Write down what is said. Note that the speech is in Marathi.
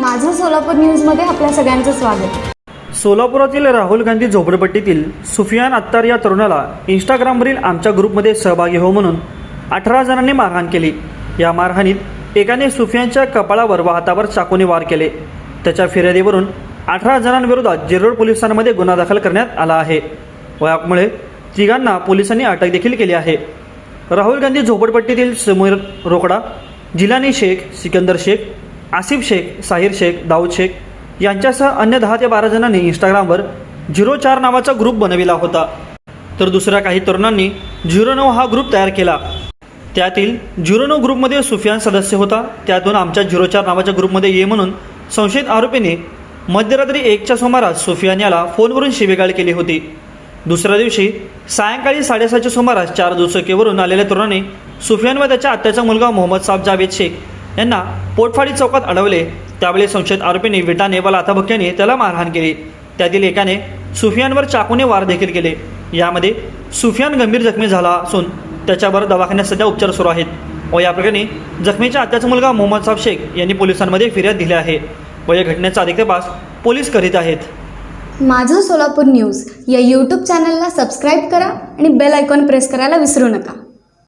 माझं सोलापूर न्यूजमध्ये आपल्या सगळ्यांचं स्वागत. सोलापुरातील राहुल गांधी झोपडपट्टीतील सुफियान अत्तार या तरुणाला इंस्टाग्रामवरील आमच्या ग्रुपमध्ये सहभागी हो म्हणून अठरा जणांनी मारहाण केली. या मारहाणीत एकाने सुफियानच्या कपाळावर व हातावर चाकूने वार केले. त्याच्या फिर्यादीवरून अठरा जणांविरोधात जिरोड पोलिसांमध्ये गुन्हा दाखल करण्यात आला आहे. व यामुळे तिघांना पोलिसांनी अटक देखील केली आहे. राहुल गांधी झोपडपट्टीतील समीर रोकडा जिलानी शेख सिकंदर शेख आसिफ शेख साहिर शेख दाऊद शेख यांच्यासह अन्य दहा ते बारा जणांनी इंस्टाग्रामवर झिरो चार नावाचा ग्रुप बनविला होता. तर दुसऱ्या काही तरुणांनी झिरो नऊ हा ग्रुप तयार केला. त्यातील झिरो नऊ ग्रुपमध्ये सुफियान सदस्य होता. त्यातून आमच्या झिरो चार नावाच्या ग्रुपमध्ये ये म्हणून संशयित आरोपीने मध्यरात्री एकच्या सुमारास सुफियान याला फोनवरून शिवेगाळ केली होती. दुसऱ्या दिवशी सायंकाळी साडेसहाच्या सुमारास चार दुचकीवरून आलेल्या तरुणाने सुफियान व त्याच्या आत्याचा मुलगा मोहम्मद साब जावेद शेख यांना पोटफाडी चौकात अडवले. त्यावेळी संशयित आरोपींनी विटाने व लाथाबुक्याने त्याला मारहाण केली. त्यातील एकाने सुफियानवर चाकूने वार देखील केले. यामध्ये सुफियान गंभीर जखमी झाला असून त्याच्यावर दवाखान्यात सध्या उपचार सुरू आहेत व या प्रकरणी जखमीच्या आत्याचा मुलगा मोहम्मद साब शेख यांनी पोलिसांमध्ये फिर्याद दिली आहे व या घटनेचा अधिक तपास पोलीस करीत आहेत. माझं सोलापूर न्यूज या यूट्यूब चॅनलला सबस्क्राईब करा आणि बेल आयकॉन प्रेस करायला विसरू नका.